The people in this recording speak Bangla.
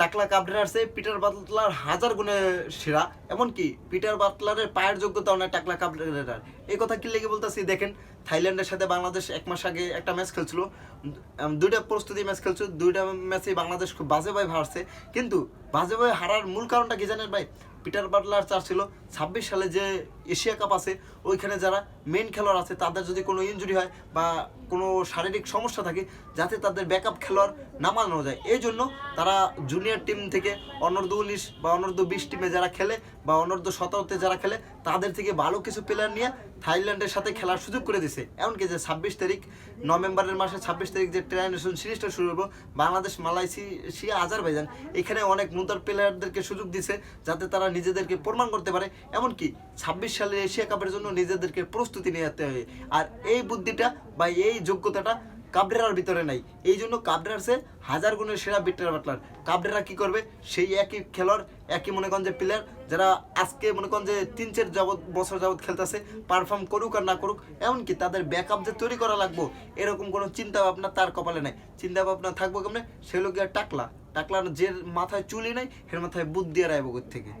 টাকলা কাবরেরার্সে পিটার বাতলার হাজার গুণে সেরা। এমনকি পিটার বাতলারের পায়ের যোগ্যতা অনেক টাকলা কাবরেরার এই কথা কি লেগে বলতেছি, দেখেন, থাইল্যান্ডের সাথে বাংলাদেশ এক মাস আগে একটা ম্যাচ খেলছিল। দুইটা প্রস্তুতি ম্যাচ খেলছিল, দুইটা ম্যাচেই বাংলাদেশ খুব বাজেভাবে হারছে। কিন্তু বাজেভাবে হারার মূল কারণটা কি জানেন ভাই? পিটার বাটলার চার ছিল, ছাব্বিশ সালে যে এশিয়া কাপ আছে, ওইখানে যারা মেন খেলোয়াড় আছে, তাদের যদি কোনো ইঞ্জুরি হয় বা কোনো শারীরিক সমস্যা থাকে, যাতে তাদের ব্যাকআপ খেলোয়াড় নামানো যায়। এই জন্য তারা জুনিয়র টিম থেকে অনর্ধ উনিশ বা অনর্ধ বিশ টিমে যারা খেলে বা অনর্ধ সতেরোতে যারা খেলে তাদের থেকে ভালো কিছু প্লেয়ার নিয়ে থাইল্যান্ডের সাথে খেলার সুযোগ করে দিছে। এমনকি যে ছাব্বিশ তারিখ, নভেম্বরের মাসে ছাব্বিশ তারিখ যে ট্রাইনেশন সিরিজটা শুরু হব বাংলাদেশ, মালয়েশিয়া, আজারবাইজান, এখানে অনেক নূতন প্লেয়ারদেরকে সুযোগ দিছে যাতে তারা নিজেদেরকে প্রমাণ করতে পারে। এমনকি ছাব্বিশ সালের এশিয়া কাপের জন্য নিজেদেরকে প্রস্তুতি নিয়ে যেতে হবে আর এই বুদ্ধিটা বা এই যোগ্যতাটা কাবরেরার ভিতরে নাই। এই জন্য কাবরেরারসে হাজার গুণের সেরা বিটার বাটলার কাবরেরা কি করবে? সেই একই খেলোয়াড়, একই মনে করেন যে প্লেয়ার যারা আজকে মনে করেন যে তিন চার যাবত বছর যাবত খেলতেছে পারফর্ম করুক আর না করুক, এমনকি তাদের ব্যাকআপ যে তৈরি করা লাগবো, এরকম কোনো চিন্তা ভাবনা তার কপালে নাই। চিন্তা ভাবনা থাকব কেমনে? সেগুলো গিয়ে টাকলা। টাকলার যে মাথায় চুলি নাই এর মাথায় বুদ্ধি আর আইব থেকে